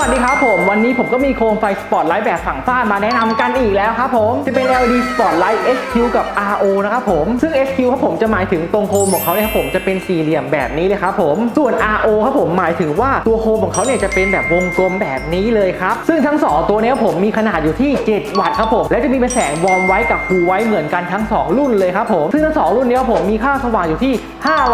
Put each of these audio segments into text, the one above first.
วัสดีครับผม วันนี้ผมก็มีโคมไฟสปอตไลท์แบบฝั่งฟ้ามาแนะนำกันอีกแล้วครับผม จะเป็น LED Spotlight SQ กับ RO นะครับผม ซึ่ง SQ ครับผมจะหมายถึงตรงโคมของเขาเนี่ยครับผมจะเป็นสี่เหลี่ยมแบบนี้เลยครับผม ส่วน RO ครับผมหมายถึงว่าตัวโคมของเขาเนี่ยจะเป็นแบบวงกลมแบบนี้เลยครับ ซึ่งทั้ง 2 ตัวนี้ครับผมมีขนาดอยู่ที่ 7 วัตต์ครับผม และจะมีเป็นแสงวอร์มไว้กับคูไว้เหมือนกันทั้ง 2 รุ่นเลยครับผม ซึ่งทั้ง 2 รุ่นนี้ครับผมมีค่าสว่างอยู่ที่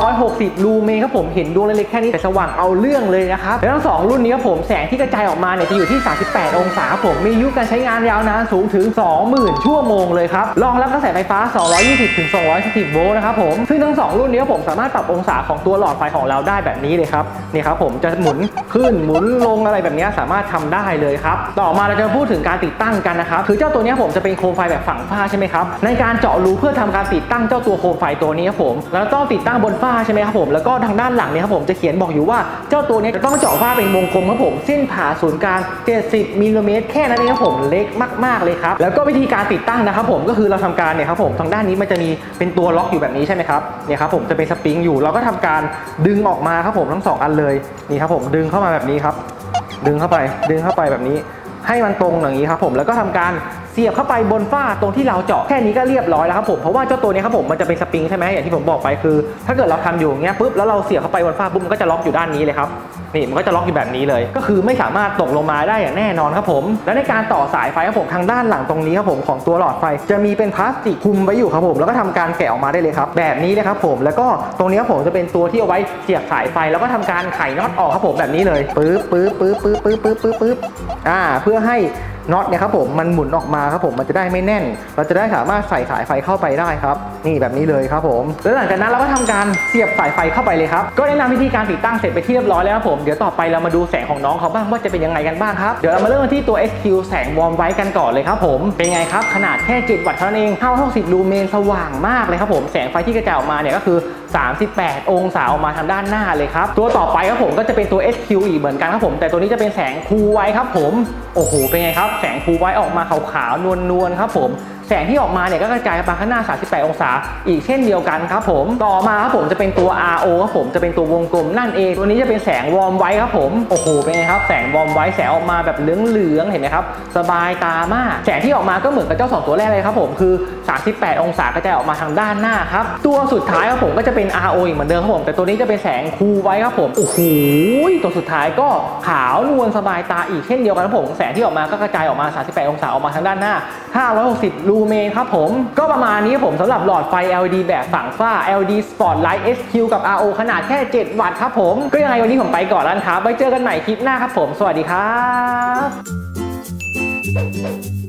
560 ลูเมนครับผม เห็นดวงเล็กๆแค่นี้แต่สว่างเอาเรื่องเลยนะครับ และทั้งสองรุ่นนี้ครับผมแสงที่กระจายออกมาเนี่ยจะอยู่ที่ 38 องศาผมมีอายุการใช้งานยาวนานสูงถึง 20,000 ชั่วโมงเลยครับรองรับกระแสไฟฟ้า 220ถึง240โวลต์นะครับผมซึ่งทั้งสองรุ่นนี้ผมสามารถปรับองศาของตัวหลอดไฟของเราได้แบบนี้เลยครับนี่ครับผมจะหมุนขึ้นหมุนลงอะไรแบบนี้สามารถทำได้เลยครับต่อมาเราจะพูดถึงการติดตั้งกันนะครับคือเจ้าตัวนี้ผมจะเป็นโคมไฟแบบฝังฝ้าใช่ไหมครับในการเจาะรูเพื่อทำการติดตั้งเจ้าตัวโคมไฟตัวนี้ครับผมแล้วต้องติดตั้งบนฝ้าใช่ไหมครับผมแล้วก็ทางด้านหลังเนี่ยครับผมจะเขียนบอกอยู่ว่าเจ้าตัวนี้จะต้องเจาะฝ้าเป็นวงกลมครับผมเส้นผ่าศูนย์กลาง 70มิลลิเมตรแค่นั้นเองครับผมเล็กมาก ๆเลยครับแล้วก็วิธีการติดตั้งนะครับผมก็คือเราทำการเนี่ยครับผมทางด้านนี้มันจะมีเป็นตัวล็อกอยู่แบบนี้ใช่ไหมครับเนี่ยครับผมจะเป็นสปริงอยู่เราก็ทำการดึงออกมาครับผมทั้งสองอันเลยนี่ครับผมดึงเข้ามาแบบนี้ครับ ดึงเข้าไปดึงเข้าไปแบบนี้ให้มันตรงอย่างนี้ครับผมแล้วก็ทำการ เสียบเข้าไปบนฝ้าตรงที่เราเจาะแค่นี้ก็เรียบร้อยแล้วครับผมเพราะว่าเจ้าตัวนี้ครับผมมันจะเป็นสปริงใช่ไหมอย่างที่ผมบอกไปคือ ถ้าเกิดเราทำอยู่อย่างเงี้ยปุ๊บแล้วเราเสียบเข้าไปบนฝ้าปุ๊บมันก็จะล็อกอยู่ด้านนี้เลยครับนี่มันก็จะล็อกอยู่แบบนี้เลย ก็คือไม่สามารถตกลงมาได้อย่างแน่นอนครับผม และในการต่อสายไฟครับผมทางด้านหลังตรงนี้ครับผมของตัวหลอดไฟ จะมีเป็นพลาสติกคุมไว้อยู่ครับผม แล้วก็ทำการแกะออกมาได้เลยครับ แบบนี้เลยครับผมแล้วก็ตรงนี้ครับผมจะเป็นตัวที่เอาไว้เสียบสายไฟ แล้วก็ทำการไขน็อตออกครับผมแบบนี้เลยปึ๊บปึ๊บปึ๊บปึ๊บปึ๊บปึ๊บปึ๊บปึ๊บอ่าเพื่อให้ น็อตเนี่ยครับผมมันหมุนออกมาครับผมมันจะได้ไม่แน่น เราจะได้สามารถใส่สายไฟเข้าไปได้ครับ นี่แบบนี้เลยครับผม แล้วหลังจากนั้นเราก็ทำการเสียบสายไฟเข้าไปเลยครับก็แนะนำวิธีการติดตั้งเสร็จไปที่เรียบร้อยแล้วครับผมเดี๋ยวต่อไปเรามาดูแสงของน้องเขาบ้างว่าจะเป็นยังไงกันบ้างครับเดี๋ยวเรามาเริ่มกันที่ตัว SQ แสงวอร์มไว้กันก่อนเลยครับผมเป็นไงครับขนาดแค่ 7 วัตต์เท่านั้นเอง560ลูเมนสว่างมากเลยครับผมแสงไฟที่กระจายออกมาเนี่ยก็คือ 38 องศาออกมาทางด้านหน้าเลยครับตัวต่อไปครับผมก็จะเป็นตัว SQ อีกเหมือนกันครับผมแต่ตัวนี้จะเป็นแสงคูไว้ครับผมโอ้โหเป็นไงครับแสงฟูไว้ออกมาขาวๆนวลๆครับผม แสงที่ออกมาเนี่ยก็กระจายไปข้างหน้า 38 องศา อีกเช่นเดียวกันครับผม ต่อมาครับผมจะเป็นตัว RO ครับผมจะเป็นตัววงกลมนั่นเอง ตัวนี้จะเป็นแสงวอร์มไว้ครับผม โอ้โห เป็นไงครับ แสงวอร์มไว้แสงออกมาแบบเหลืองๆ เห็นไหมครับ สบายตามาก แสงที่ออกมาก็เหมือนกับเจ้าสองตัวแรกเลยครับผม คือ 38 องศากระจายออกมาทางด้านหน้าครับ ตัวสุดท้ายครับผมก็จะเป็น RO อีกเหมือนเดิมครับผม แต่ตัวนี้จะเป็นแสงคูลไว้ครับผม โอ้โห ตัวสุดท้ายก็ขาวนวลสบายตาอีกเช่นเดียวกันครับผม แสงที่ออกมาก็กระจายออกมา 38 องศาออกมาทางด้านหน้า 560ลูเมครับผม ก็ประมาณนี้ครับผมสำหรับหลอดไฟ LED แบบฝั่งฝ้า LED Spotlight SQ กับ RO ขนาดแค่ 7 วัตต์ครับผม ก็ยังไงวันนี้ผมไปก่อนแล้วนะครับไว้เจอกันใหม่คลิปหน้าครับผม สวัสดีครับ